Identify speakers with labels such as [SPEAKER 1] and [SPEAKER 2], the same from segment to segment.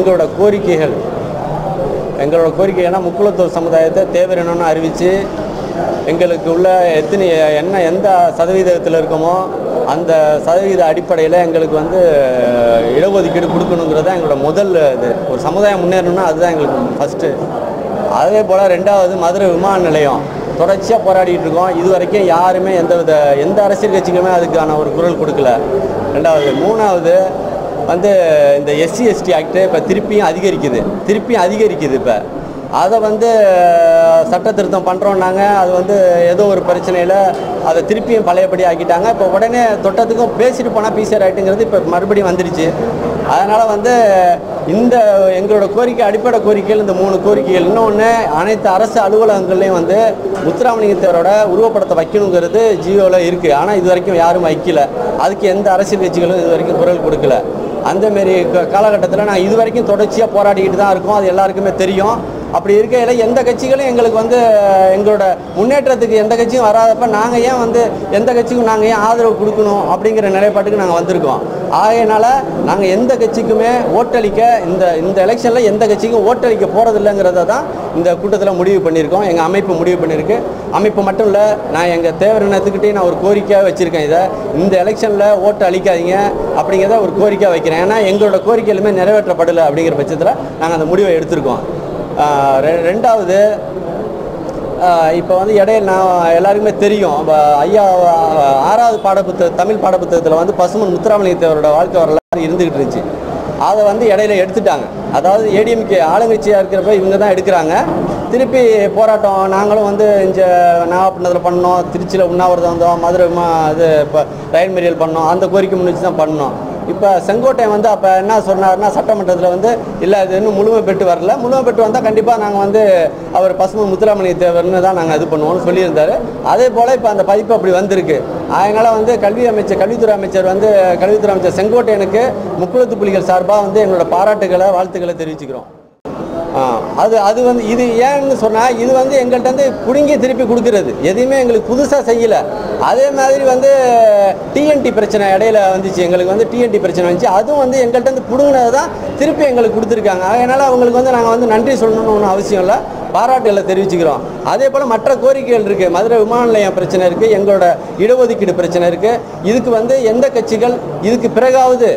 [SPEAKER 1] எங்களோட கோரிக்கைகள். எங்களோட கோரிக்கைனா முக்குளத்தூர் சமுதாயத்தை தேவையினு அறிவித்து எங்களுக்கு உள்ள எத்தனை என்ன எந்த சதவீதத்தில் இருக்கோமோ அந்த சதவீத அடிப்படையில் எங்களுக்கு வந்து இடஒதுக்கீடு கொடுக்கணுங்கிறது தான் எங்களோட முதல் இது. ஒரு சமுதாயம் முன்னேறணும்னா அதுதான் எங்களுக்கு ஃபஸ்ட்டு அதே போல் ரெண்டாவது மதுரை விமான நிலையம். தொடர்ச்சியாக போராடிட்டு இருக்கோம். இது வரைக்கும் யாருமே எந்த வித எந்த அரசியல் கட்சிக்குமே அதுக்கான ஒரு குரல் கொடுக்கல. ரெண்டாவது. மூணாவது வந்து இந்த எஸ்சி எஸ்டி ஆக்டு இப்போ திருப்பியும் அதிகரிக்குது. திருப்பியும் அதிகரிக்குது இப்போ. அதை வந்து சட்ட திருத்தம் பண்ணுறோன்னாங்க அது வந்து ஏதோ ஒரு பிரச்சனையில் அதை திருப்பியும் பழையபடி ஆக்கிட்டாங்க. இப்போ உடனே தொட்டத்துக்கும் பேசிட்டு போனால் பிசிஆர் ஆகிட்டுங்கிறது இப்போ மறுபடியும் வந்துடுச்சு அதனால் வந்து இந்த எங்களோட கோரிக்கை அடிப்படை கோரிக்கைகள் இந்த மூணு கோரிக்கைகள் இன்னொன்று அனைத்து அரசு அலுவலகங்கள்லையும் வந்து முத்துராமலிங்கத்தேவரோட உருவப்படத்தை வைக்கணுங்கிறது ஜியோவில் இருக்குது ஆனால் இது வரைக்கும் யாரும் வைக்கல. அதுக்கு எந்த அரசியல் கட்சிகளும் இது வரைக்கும் குரல் கொடுக்கல. அந்த மாரி க- காலகட்டத்தில் நான் இது வரைக்கும் தொடர்ச்சியாக போராடிக்கிட்டு தான் இருக்கோம். அது எல்லாருக்குமே தெரியும். அப்படி இருக்கையில் எந்த கட்சிகளும் எங்களுக்கு வந்து எங்களோட முன்னேற்றத்துக்கு எந்த கட்சியும் வராதப்ப நாங்கள் ஏன் வந்து எந்த கட்சிக்கும் நாங்கள் ஏன் ஆதரவு கொடுக்கணும் அப்படிங்கிற நிலைப்பாட்டுக்கு நாங்கள் வந்திருக்கோம். ஆகையினால நாங்கள் எந்த கட்சிக்குமே ஓட்டளிக்க இந்த இந்த எலெக்ஷனில் எந்த கட்சிக்கும் ஓட்டளிக்க போகிறதில்லைங்கிறத தான் இந்த கூட்டத்தில் முடிவு பண்ணியிருக்கோம். எங்கள் அமைப்பு முடிவு பண்ணியிருக்கு. அமைப்பு மட்டும் இல்லை நான் எங்கள் தேவரினத்துக்கிட்டே நான் ஒரு கோரிக்கையாக வச்சுருக்கேன் இதை. இந்த எலெக்ஷனில் ஓட்டு அளிக்காதீங்க அப்படிங்கிறத ஒரு கோரிக்கையாக வைக்கிறேன். ஏன்னா எங்களோட கோரிக்கை எல்லாமே நிறைவேற்றப்படலை அப்படிங்கிற பட்சத்தில் நாங்கள் அந்த முடிவை எடுத்திருக்கோம். ரெண்டாவது இப்போ வந்து இடையில நான் எல்லாருக்குமே தெரியும். ஐயா ஆறாவது பாடப்புத்த தமிழ் பாடப்புத்தகத்தில் வந்து பசுமன் முத்துராமலிங்கத்தேவரோட வாழ்க்கை வரலாறு இருந்துகிட்டு இருந்துச்சு. அதை வந்து இடையில எடுத்துட்டாங்க. அதாவது ஏடிஎம்கே ஆளுங்கட்சியாக இருக்கிறப்ப இவங்க தான் எடுக்கிறாங்க. திருப்பி போராட்டம் நாங்களும் வந்து இங்கே நாகப்பட்டினத்தில் பண்ணோம். திருச்சியில் உண்ணாவிரதம் வந்தோம். மதுரை இது இப்போ ரயில் மெரியல் பண்ணோம். அந்த கோரிக்கை முன்னிச்சு தான் பண்ணோம். இப்போ செங்கோட்டையன் வந்து அப்போ என்ன சொன்னார்னா சட்டமன்றத்தில் வந்து இல்லை அது இன்னும் முழுமை பெற்று வரல. முழுமை பெற்று வந்தால் கண்டிப்பாக நாங்கள் வந்து அவர் பசுமை முத்துராமலிங்க தேவர்னு தான் நாங்கள் இது பண்ணுவோம்னு சொல்லியிருந்தாரு. அதே போல் இப்போ அந்த பதிப்பு அப்படி வந்திருக்கு. அதனால் வந்து கல்வி அமைச்சர் கல்வித்துறை அமைச்சர் வந்து கல்வித்துறை அமைச்சர் செங்கோட்டையனுக்கு முக்குளத்து புலிகள் சார்பாக வந்து எங்களோட பாராட்டுகளை வாழ்த்துக்களை தெரிவிச்சுக்கிறோம். அது அது வந்து இது ஏன்னு சொன்னால் இது வந்து எங்கள்கிட்ட வந்து பிடுங்கி திருப்பி கொடுக்கறது. எதையுமே எங்களுக்கு புதுசாக செய்யலை. அதே மாதிரி வந்து டிஎன்டி பிரச்சனை இடையில வந்துச்சு. எங்களுக்கு வந்து டிஎன்டி பிரச்சனை வந்துச்சு. அதுவும் வந்து எங்கள்கிட்ட வந்து பிடுங்கினது தான் திருப்பி எங்களுக்கு கொடுத்துருக்காங்க. அதனால் அவங்களுக்கு வந்து நாங்கள் வந்து நன்றி சொல்லணும்னு ஒன்றும் அவசியம் இல்லை. பாராட்டுகளை தெரிவிச்சுக்கிறோம். அதே போல் மற்ற கோரிக்கைகள் இருக்குது மதுரை விமான நிலையம் பிரச்சனை இருக்குது எங்களோட இடஒதுக்கீடு பிரச்சனை இருக்குது இதுக்கு வந்து எந்த கட்சிகள் இதுக்கு பிறகாவது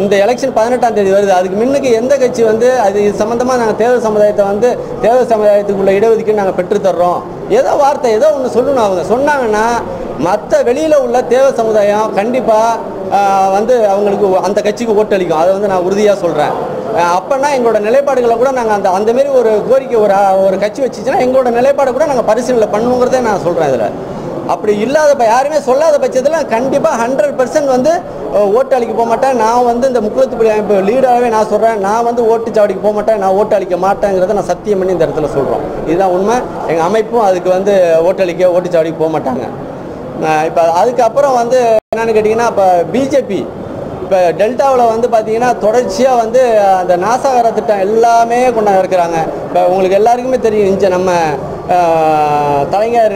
[SPEAKER 1] இந்த எலெக்ஷன் பதினெட்டாம் தேதி வருது. அதுக்கு முன்னுக்கு எந்த கட்சி வந்து அது இது சம்மந்தமாக நாங்கள் தேவ சமுதாயத்தை வந்து தேர்தல் சமுதாயத்துக்குள்ள இடஒதுக்கீடு நாங்கள் பெற்றுத்தர்றோம். ஏதோ வார்த்தை ஏதோ ஒன்று சொல்லணும் அவங்க. சொன்னாங்கன்னா மற்ற வெளியில் உள்ள தேவ சமுதாயம் கண்டிப்பாக வந்து அவங்களுக்கு அந்த கட்சிக்கு ஓட்டளிக்கும் அதை வந்து நான் உறுதியாக சொல்கிறேன் அப்போனா எங்களோட நிலைப்பாடுகளை கூட நாங்கள் அந்த அந்த மாரி ஒரு கோரிக்கை ஒரு ஒரு கட்சி வச்சுச்சுன்னா எங்களோட நிலைப்பாடை கூட நாங்கள் பரிசீலனை பண்ணுங்கிறதே நான் சொல்கிறேன் இதில். அப்படி இல்லாத யாருமே சொல்லாத பட்சத்தில் கண்டிப்பாக ஹண்ட்ரட் பர்சன்ட் வந்து ஓட்டு அளிக்க போக மாட்டேன். நான் வந்து இந்த முக்குளத்துப்படி அமைப்பு லீடாகவே நான் சொல்கிறேன் நான் வந்து ஓட்டுச்சாவடிக்கு போக மாட்டேன். நான் ஓட்டு அளிக்க மாட்டேங்கிறத நான் சத்தியம் பண்ணி இந்த இடத்துல சொல்கிறோம் இதுதான் உண்மை. எங்கள் அமைப்பும் அதுக்கு வந்து ஓட்டளிக்க ஓட்டுச்சாவடிக்கு போக மாட்டாங்க. இப்போ அதுக்கப்புறம் வந்து என்னென்னு கேட்டிங்கன்னா இப்போ பிஜேபி இப்போ டெல்டாவில் வந்து பார்த்தீங்கன்னா தொடர்ச்சியாக வந்து அந்த நாசாகர திட்டம் எல்லாமே கொண்டாந்து இருக்கிறாங்க இப்போ உங்களுக்கு எல்லாருக்குமே தெரியும் இங்கே நம்ம தலைஞர்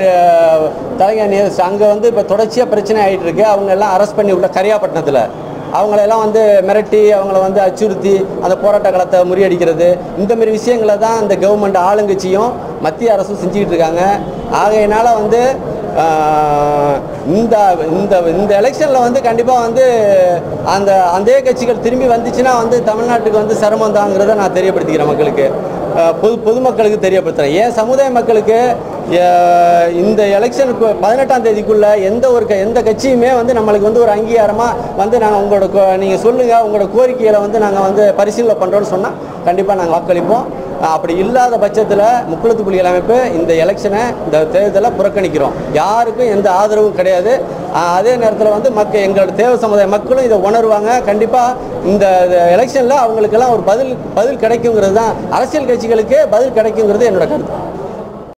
[SPEAKER 1] தலைஞர் நியூஸ் அங்கே வந்து இப்போ தொடர்ச்சியாக பிரச்சனை ஆகிட்டு இருக்கு. அவங்க எல்லாம் அரெஸ்ட் பண்ணி உள்ள கரியாப்பட்டினத்தில். அவங்களெல்லாம் வந்து மிரட்டி அவங்கள வந்து அச்சுறுத்தி அந்த போராட்ட களத்தை முறியடிக்கிறது. இந்தமாரி விஷயங்களை தான் இந்த கவர்மெண்ட் ஆளுங்கட்சியும் மத்திய அரசும் செஞ்சுக்கிட்டு இருக்காங்க. ஆகையினால வந்து இந்த இந்த இந்த எலெக்ஷனில் வந்து கண்டிப்பாக வந்து அந்த அதே கட்சிகள் திரும்பி வந்துச்சுன்னா வந்து தமிழ்நாட்டுக்கு வந்து சிரமம் தாங்கிறத நான் தெரியப்படுத்திக்கிறேன் மக்களுக்கு. பொது பொதுமக்களுக்கு தெரியப்படுத்துகிறேன் ஏன் சமுதாய மக்களுக்கு இந்த எலெக்ஷனுக்கு பதினெட்டாம் தேதிக்குள்ள எந்த ஒரு க- எந்த கட்சியுமே வந்து நம்மளுக்கு வந்து ஒரு அங்கீகாரமாக வந்து நாங்கள் உங்களோட நீங்கள் சொல்லுங்கள் உங்களோட கோரிக்கையில் வந்து நாங்கள் வந்து பரிசீலனை பண்ணுறோன்னு சொன்னால் கண்டிப்பாக நாங்கள் வாக்களிப்போம். அப்படி இல்லாத பட்சத்தில் முக்குளத்து புலிகள் அமைப்பு இந்த எலெக்ஷனை இந்த தேர்தலை புறக்கணிக்கிறோம். யாருக்கும் எந்த ஆதரவும் கிடையாது. அதே நேரத்தில் வந்து மக்கள் எங்களோட தேவ சமுதாய மக்களும் இதை உணர்வாங்க. கண்டிப்பாக இந்த எலெக்ஷனில் அவங்களுக்கெல்லாம் ஒரு பதில் பதில் கிடைக்குங்கிறது தான் அரசியல் கட்சிகளுக்கு பதில் கிடைக்குங்கிறது என்னோட கருத்து.